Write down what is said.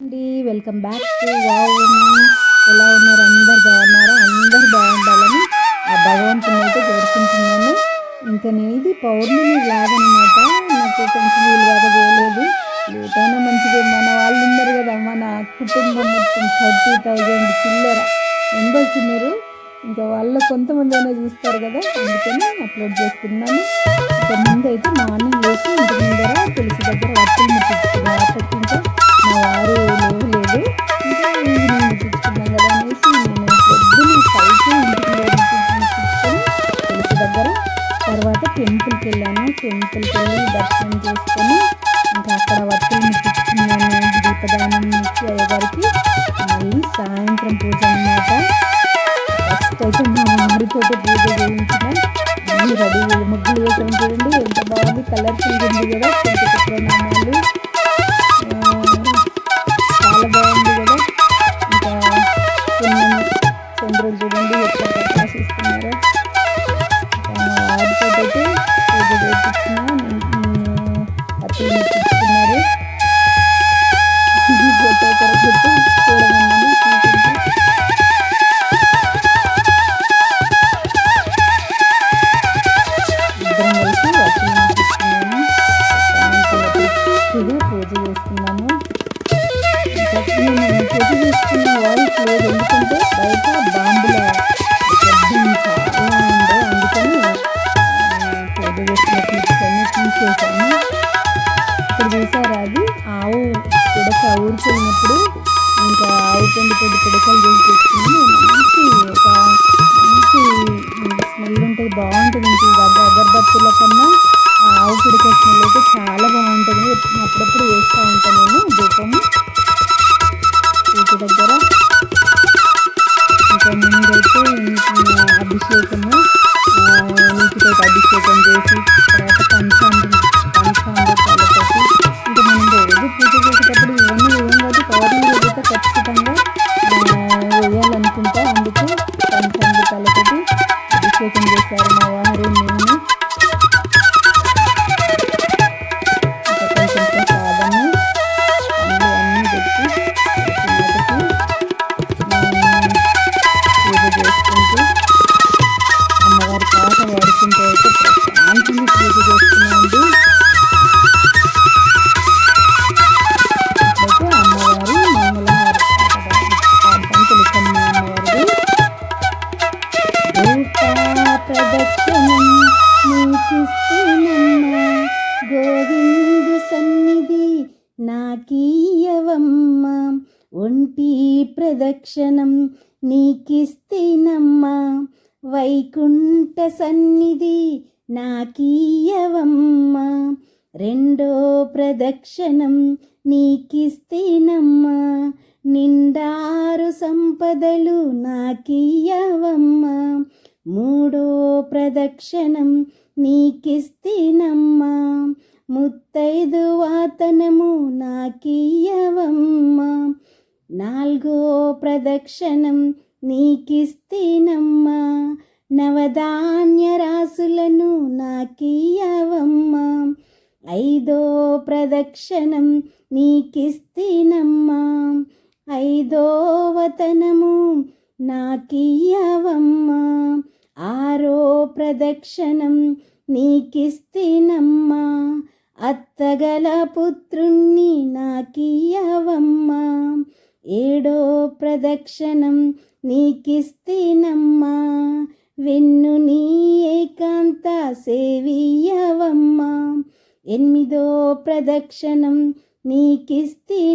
అండి welcome back to wow ఎలా ఉన్నారు? అందరు బాగున్నారా? అందరు బాగుండాలని ఆ భగవంతుని అయితే కోరుకుంటున్నాను. ఇంకా నేను ఇది పౌర్ణమి లాగనమాట నాకు కొంచెం వీలుగా చేయలేదు లేట్ అయినా మంచిదే. మన వాళ్ళు ఉన్నారు కదా. మన కుటుంబం మొత్తం థర్టీ థౌజండ్ చిల్లర మెంబర్స్ ఉన్నారు. ఇంకా వాళ్ళు కొంతమంది అయినా చూస్తారు కదా. అందుకని అప్లోడ్ చేస్తున్నాను. ఇంకా ముందు అయితే మార్నింగ్ లేచి ఇంటి ముందర తులసి దగ్గర వర్తలు ముట్టించుకున్నాను వారు లేవు ఇంకా ఈవినింగ్ ముట్టించుకున్నాం కదా అనేసి నేను పొద్దున్న పైకి ఇంటికి ముట్టించుకొని తులసి దగ్గర. తర్వాత టెంపుల్కి వెళ్ళాను. టెంపుల్కి వెళ్ళి దర్శనం చేసుకొని ఇంకా అక్కడ ముట్టించుకున్నాను దీపదానం ఇచ్చి అయ్యేగారికి మళ్ళీ సాయంత్రం పూజ అన్నమాట. ఫస్ట్ అయితే మా పూజ చేయించిన రెడీ. ముగ్గులు వేసాం చూడండి. ఎంత బాగుంది. కలర్ఫుల్గా ఉంది కదా. కొంచెం నామాలు చంద్రులు చూడండి ఎట్లా ప్రకాశిస్తున్నారో. ఇంకా పూజ చేస్తున్నాము అతి ఫోటో కొరకు చూడమన్నాను చూపించి ఇద్దరం కలిసి పూజ చేసుకున్నాము చేసుకున్న లేదు. ఎందుకంటే బయట బాంబుల అందుకని ఆ, పూజ క్లిప్స్ అన్ని తీసేసాను ఇప్పుడు చూసారా అది? ఆవు పిడక ఊరికి వెళ్ళినప్పుడు ఇంకా ఆవు పెండి పెద్ద పిడకలు చేసి తెచ్చుకుని మంచి ఒక మంచి స్మెల్ ఉంటుంది బాగుంటుంది ఇంక అగ అగరబత్తుల కన్నా పౌర్ణమి ఖచ్చితంగా వేయాలనుకుంటా అందుకే పంచామృతాలతోటి అభిషేకం చేశారు మా వారు నేను. కొంచెం అన్నీ అన్నీ పెట్టి పూజ చేసుకుంటూ అమ్మవారి పాట పాడుకుంటూ అయితే ప్రశాంతంగా పూజ చేస్తున్నాను ఇంటి ప్రదక్షిణం నీకిస్తేనమ్మా. వైకుంఠ సన్నిధి నాకీయవమ్మ. రెండో ప్రదక్షిణం నీకిస్తేనమ్మా. నిండారు సంపదలు నాకియ్యవమ్మా మూడో ప్రదక్షిణం నీకిస్తేనమ్మా. ముత్తైదు వాతనము నాకియ్యవమ్మా నాలుగో ప్రదక్షిణం నీకిస్తేనమ్మా. నవధాన్య రాసులను నాకీయవమ్మా ఐదో ప్రదక్షిణం నీకిస్తేనమ్మా. ఐదో వతనము నాకియ్యవమ్మా. ఆరో ప్రదక్షిణం నీకిస్తేనమ్మా. అత్తగల పుత్రుణ్ణి నాకియ్యవమ్మా. ఏడో ప్రదక్షిణం నీకిస్తేనమ్మా. వెన్ను నీ ఏకాంత సేవియవమ్మా ఎనిమిదో ప్రదక్షిణం నీకిస్తే